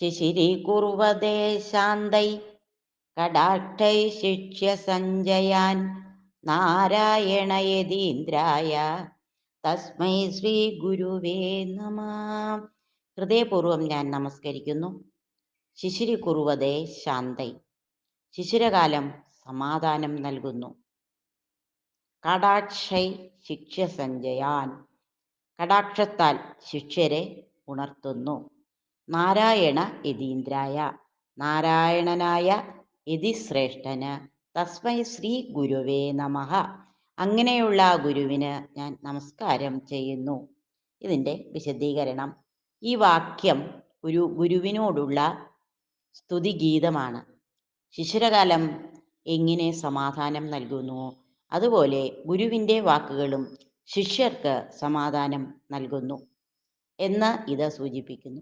ശിശിരീകുർവതേ ശാന്തൈ. കടാക്ഷൈ ശിക്ഷ്യ സഞ്ജയാൻ നാരായണയതീന്ദ്രായ. തസ്മൈ ശ്രീ ഗുരുവേ നമ. ഹൃദയപൂർവം ഞാൻ നമസ്കരിക്കുന്നു. ശിശിരി കുറുവതേ ശാന്തൈ. ശിശിരകാലം സമാധാനം നൽകുന്നു. കടാക്ഷൈ ശിക്ഷ സഞ്ജയാൻ കടാക്ഷത്താൽ ശിക്ഷരെ ഉണർത്തുന്നു. നാരായണ യതീന്ദ്രായ. നാരായണനായ യതിശ്രേഷ്ഠന് തസ്മൈ ശ്രീ ഗുരുവേ നമഃ. അങ്ങനെയുള്ള ഗുരുവിന് ഞാൻ നമസ്കാരം ചെയ്യുന്നു. ഇതിന്റെ വിശദീകരണം. ഈ വാക്യം ഒരു ഗുരുവിനോടുള്ള സ്തുതിഗീതമാണ്. ശിശിരകാലം എങ്ങനെ സമാധാനം നൽകുന്നു? അതുപോലെ ഗുരുവിന്റെ വാക്കുകളും ശിഷ്യർക്ക് സമാധാനം നൽകുന്നു എന്ന് ഇത് സൂചിപ്പിക്കുന്നു.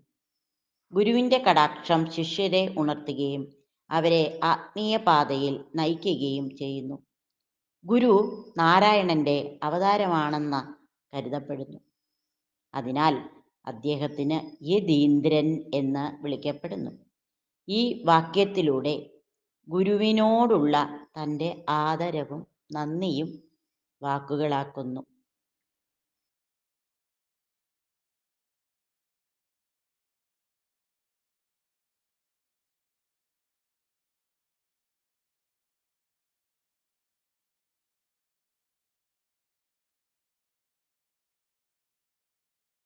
ഗുരുവിന്റെ കടാക്ഷം ശിഷ്യരെ ഉണർത്തുകയും അവരെ ആത്മീയ പാതയിൽ നയിക്കുകയും ചെയ്യുന്നു. ഗുരു നാരായണന്റെ അവതാരമാണെന്ന് കരുതപ്പെടുന്നു. അതിനാൽ അദ്ദേഹത്തിന് യതീന്ദ്രൻ എന്ന് വിളിക്കപ്പെടുന്നു. ഈ വാക്യത്തിലൂടെ ഗുരുവിനോടുള്ള തന്റെ ആദരവും നന്ദിയും വാക്കുകളാക്കുന്നു.